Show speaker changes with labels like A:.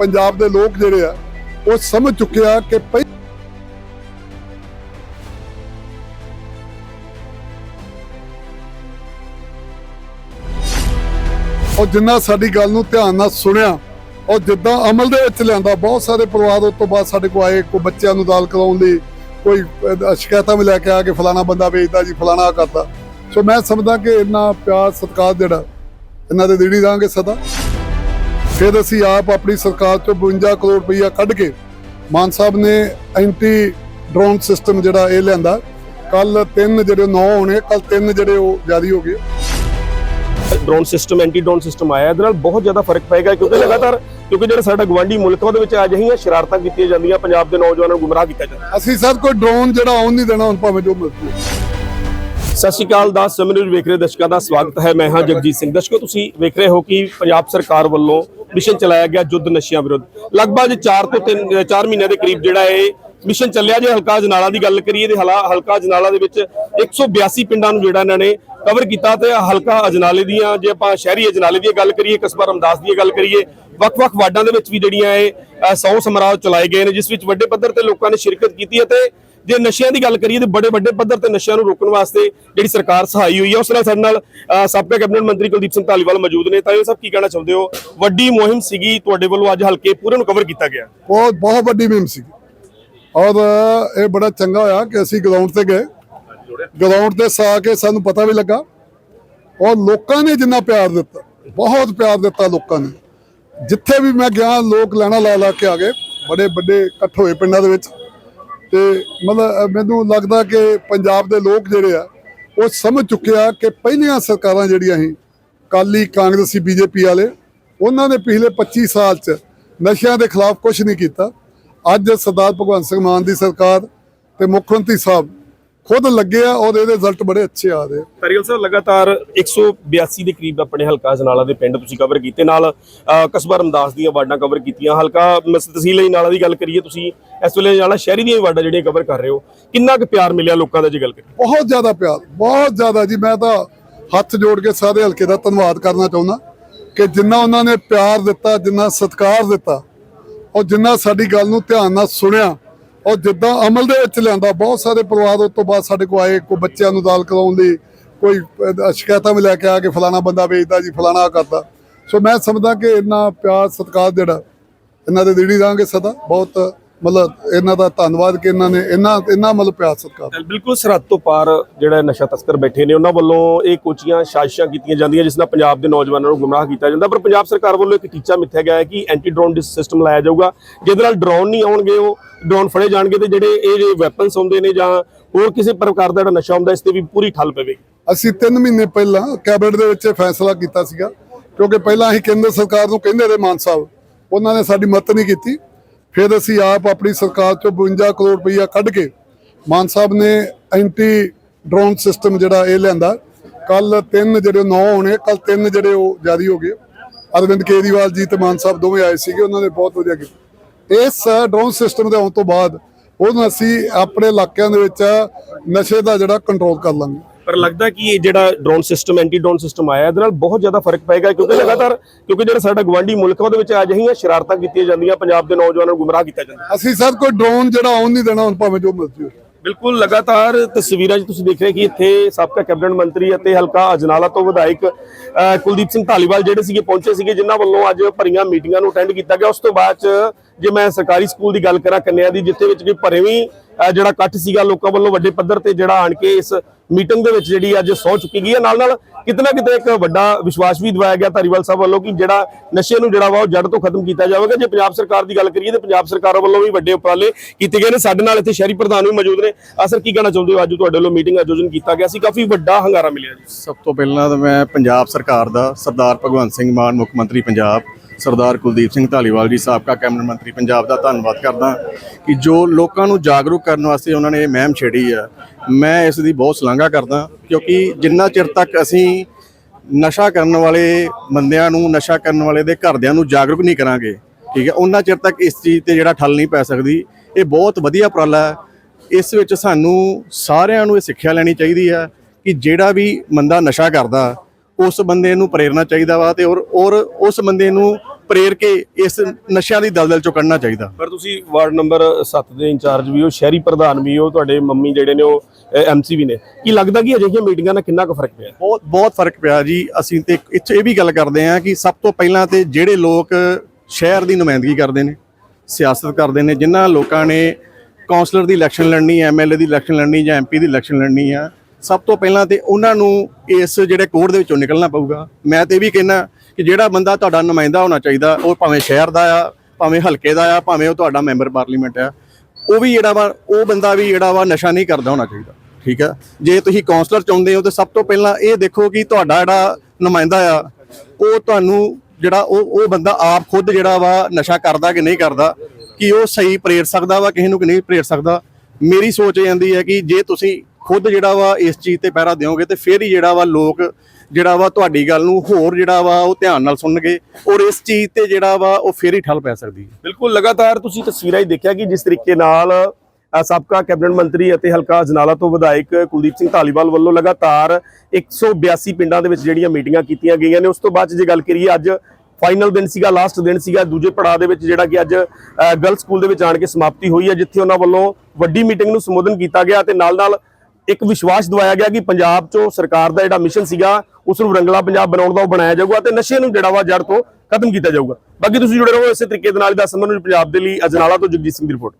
A: ਪੰਜਾਬ ਦੇ ਲੋਕ ਜਿਹੜੇ ਆ, ਉਹ ਸਮਝ ਚੁੱਕੇ ਆ ਕਿ ਪਹਿ ਉਹ ਜਿੰਨਾ ਸਾਡੀ ਗੱਲ ਨੂੰ ਧਿਆਨ ਨਾਲ ਸੁਣਿਆ ਔਰ ਜਿੱਦਾਂ ਅਮਲ ਦੇ ਵਿੱਚ ਲਿਆਂਦਾ, ਬਹੁਤ ਸਾਰੇ ਪਰਿਵਾਰ ਉਸ ਤੋਂ ਬਾਅਦ ਸਾਡੇ ਕੋਲ ਆਏ, ਕੋਈ ਬੱਚਿਆਂ ਨੂੰ ਦਾਲ ਕਰਾਉਣ ਲਈ, ਕੋਈ ਸ਼ਿਕਾਇਤਾਂ ਵੀ ਲੈ ਕੇ ਆ ਕੇ ਫਲਾਣਾ ਬੰਦਾ ਵੇਚਦਾ ਜੀ, ਫਲਾਣਾ ਆਹ ਕਰਦਾ। ਸੋ ਮੈਂ ਸਮਝਦਾ ਕਿ ਇੰਨਾ ਪਿਆਰ ਸਤਿਕਾਰ ਜਿਹੜਾ, ਇਹਨਾਂ ਦੇ ਦੇਣੀ ਦਾਂਗੇ ਸਦਾ। ਫਿਰ ਅਸੀਂ ਆਪ ਆਪਣੀ ਸਰਕਾਰ ਚੋਂ 52 ਕਰੋੜ ਰੁਪਈਆ ਕੱਢ ਕੇ ਮਾਨ ਸਾਹਿਬ ਨੇ ਐਂਟੀ ਡਰੋਨ ਸਿਸਟਮ ਜਿਹੜਾ ਇਹ ਲਿਆਂਦਾ। ਕੱਲ ਤਿੰਨ ਜਿਹੜੇ ਨੌ ਹੋਣੇ ਕੱਲ ਤਿੰਨ ਜਿਹੜੇ ਉਹ ਜਾਰੀ ਹੋ ਗਏ।
B: Drone system anti drone system ਆਇਆ। ਇਹਦੇ ਨਾਲ ਬਹੁਤ ਜ਼ਿਆਦਾ ਫ਼ਰਕ ਪਏਗਾ ਕਿਉਂਕਿ ਲਗਾਤਾਰ ਕਿਉਂਕਿ ਜਿਹੜਾ ਸਾਡਾ ਗਵਾਂਢੀ ਮੁਲਕ ਆ, ਉਹਦੇ ਵਿੱਚ ਅੱਜ ਅਜਿਹੀਆਂ ਸ਼ਰਾਰਤਾਂ ਕੀਤੀਆਂ ਜਾਂਦੀਆਂ ਪੰਜਾਬ ਦੇ ਨੌਜਵਾਨਾਂ ਨੂੰ ਗੁੰਮਰਾਹ ਕੀਤਾ ਜਾਂਦਾ।
A: ਅਸੀਂ ਸਰ ਕੋਈ ਡਰੋਨ ਜਿਹੜਾ ਆਉਣ ਨਹੀਂ ਦੇਣਾ ਹੁਣ ਭਾਵੇਂ ਜੋ ਮਰਜ਼ੀ।
B: ਸਤਿ ਸ਼੍ਰੀ ਅਕਾਲ ਦਾ ਸਮੇਂ ਵੇਖ ਰਹੇ ਦਰਸ਼ਕਾਂ ਦਾ ਸਵਾਗਤ ਹੈ। ਮੈਂ ਹਾਂ ਜਗਜੀਤ ਸਿੰਘ। ਦਰਸ਼ਕੋ ਤੁਸੀਂ ਵੇਖ ਰਹੇ ਹੋ ਕਿ ਪੰਜਾਬ ਸਰਕਾਰ ਵੱਲੋਂ ਮਿਸ਼ਨ ਚਲਾਇਆ ਗਿਆ ਜੁੱਧ ਨਸ਼ਿਆਂ ਵਿਰੁੱਧ। ਲਗਭਗ 4 ਤੋਂ 3 4 ਮਹੀਨਿਆਂ ਦੇ ਕਰੀਬ ਜਿਹੜਾ ਇਹ ਮਿਸ਼ਨ ਚੱਲਿਆ, ਜੇ ਹਲਕਾ ਜਨਾਲਾ ਦੀ ਗੱਲ ਕਰੀਏ, ਤੇ ਹਲਕਾ ਜਨਾਲਾ ਦੇ ਵਿੱਚ 182 ਪਿੰਡਾਂ ਨੂੰ ਜਿਹੜਾ ਇਹਨਾਂ ਨੇ ਕਵਰ ਕੀਤਾ ਤੇ ਹਲਕਾ ਅਜਨਾਲੇ ਦੀਆਂ, ਜੇ ਆਪਾਂ ਸ਼ਹਿਰੀ ਅਜਨਾਲੇ ਦੀ ਗੱਲ ਕਰੀਏ ਕਸਬਾ ਰਮਦਾਸ ਦੀ ਗੱਲ ਕਰੀਏ, ਵੱਖ-ਵੱਖ ਵਾਰਡਾਂ ਦੇ ਵਿੱਚ ਵੀ ਜਿਹੜੀਆਂ ਇਹ ਸੌ ਸਮਰਾਜ ਚਲਾਏ ਗਏ ਨੇ, ਜਿਸ ਵਿੱਚ ਵੱਡੇ ਪੱਧਰ ਤੇ ਲੋਕਾਂ ਨੇ ਸ਼ਿਰਕਤ ਕੀਤੀ ਹੈ ਤੇ ਜੇ ਨਸ਼ਿਆਂ ਦੀ ਗੱਲ ਕਰੀਏ ਤੇ ਬੜੇ ਵੱਡੇ ਪੱਧਰ ਤੇ ਨਸ਼ਿਆਂ ਨੂੰ ਰੋਕਣ ਵਾਸਤੇ ਜਿਹੜੀ ਸਰਕਾਰ ਸਹਾਈ ਹੋਈ ਹੈ, ਉਸ ਨਾਲ ਸਾਡੇ ਨਾਲ ਸਾਬਕਾ ਕੈਬਨਿਟ ਮੰਤਰੀ ਕੁਲਦੀਪ ਸਿੰਘ ਧਾਲੀਵਾਲ ਮੌਜੂਦ ਨੇ। ਤਾਂ ਇਹ ਸਭ ਕੀ ਕਹਿਣਾ ਚਾਹੁੰਦੇ ਹੋ? ਵੱਡੀ ਮੁਹਿੰਮ ਸੀਗੀ, ਤੁਹਾਡੇ ਵੱਲੋਂ ਅੱਜ ਹਲਕੇ ਪੂਰੇ ਨੂੰ ਕਵਰ ਕੀਤਾ ਗਿਆ।
A: ਬਹੁਤ ਬਹੁਤ ਵੱਡੀ ਮੁਹਿੰਮ ਸੀ ਔਰ ਇਹ ਬੜਾ ਚੰਗਾ ਹੋਇਆ ਕਿ ਅਸੀਂ ਗਰਾਊਂਡ ਤੇ ਗਏ। ਗਰਾਊਂਡ ਤੇ ਸਾ ਕੇ ਸਾਨੂੰ ਪਤਾ ਵੀ ਲੱਗਾ। ਔਰ ਲੋਕਾਂ ਨੇ ਜਿੰਨਾ ਪਿਆਰ ਦਿੱਤਾ, ਬਹੁਤ ਪਿਆਰ ਦਿੱਤਾ ਲੋਕਾਂ ਨੇ। ਜਿੱਥੇ ਵੀ ਮੈਂ ਗਿਆ, ਲੋਕ ਲੈਣਾ ਲਾ ਲਾ ਕੇ ਆ ਗਏ। ਬੜੇ ਵੱਡੇ ਇਕੱਠ ਹੋਏ ਪਿੰਡਾਂ ਦੇ ਵਿੱਚ। ਤੇ ਮਤਲਬ ਮੈਨੂੰ ਲੱਗਦਾ ਕਿ ਪੰਜਾਬ ਦੇ ਲੋਕ ਜਿਹੜੇ ਆ, ਉਹ ਸਮਝ ਚੁੱਕੇ ਆ ਕਿ ਪਹਿਲੀਆਂ ਸਰਕਾਰਾਂ ਜਿਹੜੀਆਂ ਸੀ ਕਾਲੀ ਕਾਂਗਰਸੀ, ਬੀਜੇਪੀ ਵਾਲੇ, ਉਹਨਾਂ ਨੇ ਪਿਛਲੇ 25 ਸਾਲ ਚ ਨਸ਼ਿਆਂ ਦੇ ਖਿਲਾਫ ਕੁਝ ਨਹੀਂ ਕੀਤਾ। ਅੱਜ ਸਰਦਾਰ ਭਗਵੰਤ ਸਿੰਘ ਮਾਨ ਦੀ ਸਰਕਾਰ ਤੇ ਮੁੱਖ ਮੰਤਰੀ ਸਾਹਿਬ ਖੁਦ ਲੱਗੇ ਆ ਔਰ ਇਹਦੇ ਰਿਜ਼ਲਟ ਬੜੇ ਅੱਛੇ ਆ ਰਹੇ
B: ਤਰੀਲ ਸਾਹਿਬ ਲਗਾਤਾਰ 182 ਦੇ ਕਰੀਬ ਆਪਣੇ ਹਲਕਾ ਜਨਾਲਾ ਦੇ ਪਿੰਡ ਤੁਸੀਂ ਕਵਰ ਕੀਤੇ। ਨਾਲ ਕਸਬਾ ਰਮਦਾਸ ਦੀਆਂ ਵਾਰਡਾਂ ਕਵਰ ਕੀਤੀਆਂ। ਹਲਕਾ ਮਸ- ਤਹਿਸੀਲ ਨਾਲਾ ਦੀ ਗੱਲ ਕਰੀਏ ਤੁਸੀਂ ਇਸ ਵੇਲੇ ਨਾਲਾ ਸ਼ਹਿਰੀ ਦੀਆਂ ਵਾਰਡਾਂ ਜਿਹੜੀਆਂ ਕਵਰ ਕਰ ਰਹੇ ਹੋ। ਕਿੰਨਾ ਕੁ ਪਿਆਰ ਮਿਲਿਆ ਲੋਕਾਂ ਦਾ ਜੇ ਗੱਲ ਕਰੀਏ?
A: ਬਹੁਤ ਜ਼ਿਆਦਾ ਪਿਆਰ ਬਹੁਤ ਜ਼ਿਆਦਾ ਜੀ। ਮੈਂ ਤਾਂ ਹੱਥ ਜੋੜ ਕੇ ਸਾਰੇ ਹਲਕੇ ਦਾ ਧੰਨਵਾਦ ਕਰਨਾ ਚਾਹੁੰਦਾ ਕਿ ਜਿੰਨਾ ਉਹਨਾਂ ਨੇ ਪਿਆਰ ਦਿੱਤਾ ਜਿੰਨਾ ਸਤਿਕਾਰ ਦਿੱਤਾ ਔਰ ਜਿੰਨਾ ਸਾਡੀ ਗੱਲ ਨੂੰ ਧਿਆਨ ਨਾਲ ਸੁਣਿਆ ਔਰ ਜਿੱਦਾਂ ਅਮਲ ਦੇ ਵਿੱਚ ਲਿਆਂਦਾ, ਬਹੁਤ ਸਾਰੇ ਪਰਿਵਾਰ ਉਸ ਤੋਂ ਬਾਅਦ ਸਾਡੇ ਕੋਲ ਆਏ, ਕੋਈ ਬੱਚਿਆਂ ਨੂੰ ਦਾਲ ਕਰਾਉਣ ਲਈ, ਕੋਈ ਸ਼ਿਕਾਇਤਾਂ ਵੀ ਲੈ ਕੇ ਆ ਕੇ ਫਲਾਣਾ ਬੰਦਾ ਵੇਚਦਾ ਜੀ, ਫਲਾਣਾ ਆਹ ਕਰਦਾ। ਸੋ ਮੈਂ ਸਮਝਦਾ ਕਿ ਇੰਨਾ ਪਿਆਰ ਸਤਿਕਾਰ ਜਿਹੜਾ, ਇਹਨਾਂ ਦੇ ਦੇਣੀ ਦਾਂਗੇ ਸਦਾ, ਬਹੁਤ ਮਤਲਬ ਇਹਨਾਂ ਦਾ ਧੰਨਵਾਦ ਕਿ ਇਹਨਾਂ ਨੇ ਇੰਨਾ ਇੰਨਾ ਮਤਲਬ ਪਿਆਰ ਸਤਿਕਾਰ
B: ਬਿਲਕੁਲ ਸਰਹੱਦ ਤੋਂ ਪਾਰ ਜਿਹੜਾ ਨਸ਼ਾ ਤਸਕਰ ਬੈਠੇ ਨੇ ਉਹਨਾਂ ਵੱਲੋਂ ਇਹ ਕੋਚੀਆਂ ਸਾਜ਼ਿਸ਼ਾਂ ਕੀਤੀਆਂ ਜਾਂਦੀਆਂ ਜਿਸ ਨਾਲ ਪੰਜਾਬ ਦੇ ਨੌਜਵਾਨਾਂ ਨੂੰ ਗੁੰਮਰਾਹ ਕੀਤਾ ਜਾਂਦਾ। ਪਰ ਪੰਜਾਬ ਸਰਕਾਰ ਵੱਲੋਂ ਇੱਕ ਟੀਚਾ ਮਿੱਥਿਆ ਗਿਆ ਹੈ ਕਿ ਐਂਟੀ ਡਰੋਨ ਸਿਸਟਮ ਲਾਇਆ ਜਾਊਗਾ ਜਿਹਦੇ ਨਾਲ ਡਰੋਨ ਨਹੀਂ ਆਉਣਗੇ ਉਹ ਡਰੋਨ ਫੜੇ ਜਾਣਗੇ ਤੇ ਜਿਹੜੇ ਇਹ ਜਿਹੜੇ ਵੈਪਨਸ ਹੁੰਦੇ ਨੇ ਜਾਂ ਹੋਰ ਕਿਸੇ ਪ੍ਰਕਾਰ ਦਾ ਜਿਹੜਾ ਨਸ਼ਾ ਹੁੰਦਾ ਇਸ ਤੇ ਵੀ ਪੂਰੀ ਠੱਲ ਪਵੇਗੀ।
A: ਅਸੀਂ 3 ਮਹੀਨੇ ਪਹਿਲਾਂ ਕੈਬਨਿਟ ਦੇ ਵਿੱਚ ਫੈਸਲਾ ਕੀਤਾ ਸੀਗਾ ਕਿਉਂਕਿ ਪਹਿਲਾਂ ਅਸੀਂ ਕੇਂਦਰ ਸਰਕਾਰ ਨੂੰ ਕਹਿੰਦੇ ਰਹੇ ਮਾਨ ਸਾਹਿਬ ਉਹਨਾਂ ਨੇ ਸਾਡੀ ਮਦਦ ਨਹੀਂ ਕੀਤੀ। ਫਿਰ ਅਸੀਂ ਆਪ ਆਪਣੀ ਸਰਕਾਰ ਚੋਂ 52 ਕਰੋੜ ਰੁਪਈਆ ਕੱਢ ਕੇ ਮਾਨ ਸਾਹਿਬ ਨੇ ਐਂਟੀ ਡਰੋਨ ਸਿਸਟਮ ਜਿਹੜਾ ਇਹ ਲਿਆਂਦਾ। ਕੱਲ ਤਿੰਨ ਜਿਹੜੇ ਨੌ ਹੋਣੇ ਕੱਲ ਤਿੰਨ ਜਿਹੜੇ ਉਹ ਜਾਰੀ ਹੋ ਗਏ। ਅਰਵਿੰਦ ਕੇਜਰੀਵਾਲ ਜੀ ਤੇ ਮਾਨ ਸਾਹਿਬ ਦੋਵੇਂ ਆਏ ਸੀਗੇ, ਉਹਨਾਂ ਨੇ ਬਹੁਤ ਵਧੀਆ ਕੀਤਾ। ਇਸ ਡਰੋਨ ਸਿਸਟਮ ਦੇ ਆਉਣ ਤੋਂ ਬਾਅਦ ਉਹਨੂੰ ਅਸੀਂ ਆਪਣੇ ਇਲਾਕਿਆਂ ਦੇ ਵਿੱਚ ਨਸ਼ੇ ਦਾ ਜਿਹੜਾ ਕੰਟਰੋਲ ਕਰ ਲਾਂਗੇ।
B: ਪਰ ਲੱਗਦਾ ਕਿ ਇਹ ਜਿਹੜਾ drone system anti drone system ਆਇਆ ਇਹਦੇ ਨਾਲ ਬਹੁਤ ਜ਼ਿਆਦਾ ਫ਼ਰਕ ਪਏਗਾ ਕਿਉਂਕਿ ਲਗਾਤਾਰ ਕਿਉਂਕਿ ਜਿਹੜਾ ਸਾਡਾ ਗਵਾਂਢੀ ਮੁਲਕ ਆ, ਉਹਦੇ ਵਿੱਚ ਅਜਿਹੀਆਂ ਸ਼ਰਾਰਤਾਂ ਕੀਤੀਆਂ ਜਾਂਦੀਆਂ ਪੰਜਾਬ ਦੇ ਨੌਜਵਾਨਾਂ ਨੂੰ ਗੁੰਮਰਾਹ ਕੀਤਾ ਜਾਂਦਾ।
A: ਅਸੀਂ ਸਰ ਕੋਈ ਡਰੋਨ ਜਿਹੜਾ ਆਉਣ ਨਹੀਂ ਦੇਣਾ ਹੁਣ ਭਾਵੇਂ ਜੋ ਮਰਜ਼ੀ ਹੋਵੇ।
B: ਬਿਲਕੁਲ ਲਗਾਤਾਰ ਤਸਵੀਰਾਂ 'ਚ ਤੁਸੀਂ ਦੇਖ ਰਹੇ ਕਿ ਇੱਥੇ ਸਾਬਕਾ ਕੈਬਨਿਟ ਮੰਤਰੀ ਅਤੇ ਹਲਕਾ ਅਜਨਾਲਾ ਤੋਂ ਵਿਧਾਇਕ ਕੁਲਦੀਪ ਸਿੰਘ ਢਾਲੀਵਾਲ ਜਿਹੜੇ ਸੀਗੇ ਪਹੁੰਚੇ ਸੀਗੇ ਜਿਨ੍ਹਾਂ ਵੱਲੋਂ ਅੱਜ ਭਰੀਆਂ ਮੀਟਿੰਗਾਂ ਨੂੰ ਅਟੈਂਡ ਕੀਤਾ ਗਿਆ। ਉਸ ਤੋਂ ਬਾਅਦ ਜੇ ਮੈਂ ਸਰਕਾਰੀ ਸਕੂਲ ਦੀ ਗੱਲ ਕਰਾਂ ਕੰਨਿਆ ਦੀ ਜਿੱਥੇ ਵਿੱਚ ਕਿ ਭਰੇਵੀਂ ਅਹ, ਜਿਹੜਾ ਇਕੱਠ ਸੀਗਾ ਲੋਕਾਂ ਵੱਲੋਂ ਵੱਡੇ ਪੱਧਰ ਤੇ ਜਿਹੜਾ ਆਣ ਕੇ ਇਸ ਮੀਟਿੰਗ ਦੇ ਵਿੱਚ ਜਿਹੜੀ ਅੱਜ ਸਹੁੰ ਚੁੱਕੀ ਗਈ ਹੈ। ਨਾਲ ਨਾਲ ਕਿਤਨਾ ਕਿਤੇ ਇੱਕ ਵੱਡਾ ਵਿਸ਼ਵਾਸ ਵੀ ਦਿਵਾਇਆ ਗਿਆ ਧਾਰੀਵਾਲ ਸਾਹਿਬ ਵੱਲੋਂ ਕਿ ਜਿਹੜਾ ਨਸ਼ੇ ਨੂੰ ਜਿਹੜਾ ਵਾ ਉਹ ਜੜ ਤੋਂ ਖਤਮ ਕੀਤਾ ਜਾਵੇਗਾ। ਜੇ ਪੰਜਾਬ ਸਰਕਾਰ ਦੀ ਗੱਲ ਕਰੀਏ ਤੇ ਪੰਜਾਬ ਸਰਕਾਰ ਵੱਲੋਂ ਵੀ ਵੱਡੇ ਉਪਰਾਲੇ ਕੀਤੇ ਗਏ ਨੇ। ਸਾਡੇ ਨਾਲ ਇੱਥੇ ਸ਼ਹਿਰੀ ਪ੍ਰਧਾਨ ਵੀ ਮੌਜੂਦ ਨੇ। ਅਸਰ ਕੀ ਕਹਿਣਾ ਚਾਹੁੰਦੇ ਹੋ? ਅੱਜ ਤੁਹਾਡੇ ਵੱਲੋਂ ਮੀਟਿੰਗ ਆਯੋਜਨ ਕੀਤਾ ਗਿਆ ਸੀ। ਕਾਫੀ ਵੱਡਾ ਹੰਗਾਰਾ ਮਿਲਿਆ ਜੀ।
C: ਸਭ ਤੋਂ ਪਹਿਲਾਂ ਤਾਂ ਮੈਂ ਪੰਜਾਬ ਸਰਕਾਰ ਦਾ ਸਰਦਾਰ ਭਗਵੰਤ ਸਿੰਘ ਮਾਨ, ਮੁੱਖ ਮੰਤਰੀ ਪੰਜਾਬ ਸਰਦਾਰ ਕੁਲਦੀਪ ਸਿੰਘ ਢਾਲੀਵਾਲ ਜੀ, ਸਾਬਕਾ ਕੈਬਨਿਟ ਮੰਤਰੀ ਪੰਜਾਬ ਦਾ ਧੰਨਵਾਦ ਕਰਦਾ ਕਿ ਜੋ ਲੋਕਾਂ ਨੂੰ ਜਾਗਰੂਕ ਕਰਨ ਵਾਸਤੇ ਉਹਨਾਂ ਨੇ ਇਹ ਮਹਿਮ ਛੇੜੀ ਆ। ਮੈਂ ਇਸ ਦੀ ਬਹੁਤ ਸ਼ਲਾਘਾ ਕਰਦਾ ਕਿਉਂਕਿ ਜਿੰਨਾ ਚਿਰ ਤੱਕ ਅਸੀਂ ਨਸ਼ਾ ਕਰਨ ਵਾਲੇ ਬੰਦਿਆਂ ਨੂੰ, ਨਸ਼ਾ ਕਰਨ ਵਾਲੇ ਦੇ ਘਰਦਿਆਂ ਨੂੰ ਜਾਗਰੂਕ ਨਹੀਂ ਕਰਾਂਗੇ, ਠੀਕ ਹੈ, ਉਹਨਾਂ ਚਿਰ ਤੱਕ ਇਸ ਚੀਜ਼ ਤੇ ਜਿਹੜਾ ਠੱਲ ਨਹੀਂ ਪੈ ਸਕਦੀ। ਇਹ ਬਹੁਤ ਵਧੀਆ ਉਪਰਾਲਾ ਹੈ। ਇਸ ਵਿੱਚ ਸਾਨੂੰ ਸਾਰਿਆਂ ਨੂੰ ਇਹ ਸਿੱਖਿਆ ਲੈਣੀ ਚਾਹੀਦੀ ਹੈ ਕਿ ਜਿਹੜਾ ਵੀ ਬੰਦਾ ਨਸ਼ਾ ਕਰਦਾ, ਉਸ ਬੰਦੇ ਨੂੰ ਪ੍ਰੇਰਨਾ ਚਾਹੀਦਾ ਵਾ ਤੇ ਔਰ ਔਰ ਉਸ ਬੰਦੇ ਨੂੰ ਪ੍ਰੇਰ ਕੇ ਇਸ ਨਸ਼ਿਆਂ ਦੀ ਦਲਦਲ ਚੋਂ ਕੱਢਣਾ ਚਾਹੀਦਾ।
B: ਪਰ ਤੁਸੀਂ ਵਾਰਡ ਨੰਬਰ 7 ਦੇ ਇੰਚਾਰਜ ਵੀ ਹੋ ਸ਼ਹਿਰੀ ਪ੍ਰਧਾਨ ਵੀ ਹੋ ਤੁਹਾਡੇ ਮੰਮੀ ਜਿਹੜੇ ਨੇ ਉਹ ਐਮਸੀ ਵੀ ਨੇ। ਕੀ ਲੱਗਦਾ ਕਿ ਅਜਿਹੀਆਂ ਮੀਟਿੰਗਾਂ ਨਾਲ ਕਿੰਨਾ ਕੁ ਫ਼ਰਕ ਪਿਆ?
C: ਬਹੁਤ ਬਹੁਤ ਫ਼ਰਕ ਪਿਆ ਜੀ। ਅਸੀਂ ਤੇ ਇੱਥੇ ਇਹ ਵੀ ਗੱਲ ਕਰਦੇ ਹਾਂ ਕਿ ਸਭ ਤੋਂ ਪਹਿਲਾਂ ਤੇ ਜਿਹੜੇ ਲੋਕ ਸ਼ਹਿਰ ਦੀ ਨੁਮਾਇੰਦਗੀ ਕਰਦੇ ਨੇ ਸਿਆਸਤ ਕਰਦੇ ਨੇ ਜਿਨ੍ਹਾਂ ਲੋਕਾਂ ਨੇ ਕਾਉਂਸਲਰ ਦੀ ਇਲੈਕਸ਼ਨ ਲੜਨੀ ਹੈ ਐਮਐਲਏ ਦੀ ਇਲੈਕਸ਼ਨ ਲੜਨੀ ਜਾਂ ਐਮਪੀ ਦੀ ਇਲੈਕਸ਼ਨ ਲੜਨੀ ਆ ਸਭ ਤੋਂ ਪਹਿਲਾਂ ਤੇ ਉਹਨਾਂ ਨੂੰ ਇਸ ਜਿਹੜੇ ਕੋਡ ਦੇ ਵਿੱਚੋਂ ਨਿਕਲਣਾ ਪਊਗਾ। ਮੈਂ ਤੇ ਇਹ ਵੀ ਕਹਿੰਦਾ ਕਿ ਜਿਹੜਾ ਬੰਦਾ ਤੁਹਾਡਾ ਨੁਮਾਇੰਦਾ ਹੋਣਾ ਚਾਹੀਦਾ, ਉਹ ਭਾਵੇਂ ਸ਼ਹਿਰ ਦਾ ਆ, ਭਾਵੇਂ ਹਲਕੇ ਦਾ ਆ, ਭਾਵੇਂ ਉਹ ਤੁਹਾਡਾ ਮੈਂਬਰ ਪਾਰਲੀਮੈਂਟ ਆ, ਉਹ ਵੀ ਜਿਹੜਾ ਵਾ, ਉਹ ਬੰਦਾ ਵੀ ਜਿਹੜਾ ਵਾ ਨਸ਼ਾ ਨਹੀਂ ਕਰਦਾ ਹੋਣਾ ਚਾਹੀਦਾ, ਠੀਕ ਆ? ਜੇ ਤੁਸੀਂ ਕਾਉਂਸਲਰ ਚਾਹੁੰਦੇ ਹੋ, ਤਾਂ ਸਭ ਤੋਂ ਪਹਿਲਾਂ ਇਹ ਦੇਖੋ ਕਿ ਤੁਹਾਡਾ ਜਿਹੜਾ ਨੁਮਾਇੰਦਾ ਆ, ਉਹ ਤੁਹਾਨੂੰ ਜਿਹੜਾ ਉਹ ਉਹ ਬੰਦਾ ਆਪ ਖੁਦ ਜਿਹੜਾ ਵਾ ਨਸ਼ਾ ਕਰਦਾ ਕਿ ਨਹੀਂ ਕਰਦਾ, ਕਿ ਉਹ ਸਹੀ ਪ੍ਰੇਰ ਸਕਦਾ ਵਾ, ਕਿਸੇ ਨੂੰ ਕਿ ਨਹੀਂ ਪ੍ਰੇਰ ਸਕਦਾ, ਮੇਰੀ ਸੋਚ ਇਹ ਜਾਂਦੀ ਹੈ ਕਿ ਜੇ ਤੁਸੀਂ ਖੁਦ ਜਿਹੜਾ ਵਾ ਇਸ ਚੀਜ਼ ਤੇ ਪਹਿਰਾ ਦਿਓਗੇ, ਤੇ ਫਿਰ ਹੀ ਜਿਹੜਾ ਵਾ ਲੋਕ ਜਿਹੜਾ ਵਾ ਤੁਹਾਡੀ ਗੱਲ ਨੂੰ ਹੋਰ ਜਿਹੜਾ ਵਾ ਉਹ ਧਿਆਨ ਨਾਲ ਸੁਣਨਗੇ ਔਰ ਇਸ ਚੀਜ਼ ਤੇ ਜਿਹੜਾ ਵਾ ਉਹ ਫਿਰ ਹੀ ਠੱਲ ਪੈ ਸਕਦੀ ਹੈ।
B: ਬਿਲਕੁਲ, ਲਗਾਤਾਰ ਤੁਸੀਂ ਤਸਵੀਰਾਂ ਹੀ ਦੇਖਿਆ ਕਿ ਜਿਸ ਤਰੀਕੇ ਨਾਲ ਸਾਬਕਾ ਕੈਬਨਿਟ ਮੰਤਰੀ ਅਤੇ ਹਲਕਾ ਜਨਾਲਾ ਤੋਂ ਵਿਧਾਇਕ ਕੁਲਦੀਪ ਸਿੰਘ ਧਾਲੀਵਾਲ ਵੱਲੋਂ ਲਗਾਤਾਰ 182 ਪਿੰਡਾਂ ਦੇ ਵਿੱਚ ਜਿਹੜੀਆਂ ਮੀਟਿੰਗਾਂ ਕੀਤੀਆਂ ਗਈਆਂ ਨੇ, ਉਸ ਤੋਂ ਬਾਅਦ 'ਚ ਜੇ ਗੱਲ ਕਰੀਏ ਅੱਜ ਫਾਈਨਲ ਦਿਨ ਸੀਗਾ ਲਾਸਟ ਦਿਨ ਸੀਗਾ, ਦੂਜੇ ਪੜਾਅ ਦੇ ਵਿੱਚ ਜਿਹੜਾ ਕਿ ਅੱਜ ਗਰਲ ਸਕੂਲ ਦੇ ਵਿੱਚ ਆਣ ਕੇ ਸਮਾਪਤੀ ਹੋਈ ਹੈ, ਜਿੱਥੇ ਉਹਨਾਂ ਵੱਲੋਂ ਵੱਡੀ ਮੀਟਿੰਗ ਨੂੰ ਸੰਬੋਧਨ ਕੀਤਾ ਗਿਆ ਤੇ ਨਾਲ ਨਾਲ ਇੱਕ ਵਿਸ਼ਵਾਸ ਦਵਾਇਆ ਗਿਆ ਕਿ ਪੰਜਾਬ 'ਚੋਂ ਸਰਕਾਰ ਦਾ ਜਿਹੜਾ ਮਿਸ਼ਨ ਸੀਗਾ ਉਸ ਨੂੰ ਰੰਗਲਾ ਪੰਜਾਬ ਬਣਾਉਣ ਦਾ ਉਹ ਬਣਾਇਆ ਜਾਊਗਾ ਤੇ ਨਸ਼ੇ ਨੂੰ ਜਿਹੜਾ ਵਾ ਜੜ ਤੋਂ ਖਤਮ ਕੀਤਾ ਜਾਊਗਾ। ਬਾਕੀ ਤੁਸੀਂ ਜੁੜੇ ਰਹੋ ਇਸੇ ਤਰੀਕੇ ਦੇ ਨਾਲ ਦਾ ਸੰਬੰਧ ਪੰਜਾਬ ਦੇ ਲਈ ਅਜਨਾਲਾ ਤੋਂ ਜਗਜੀਤ ਸਿੰਘ ਦੀ ਰਿਪੋਰਟ।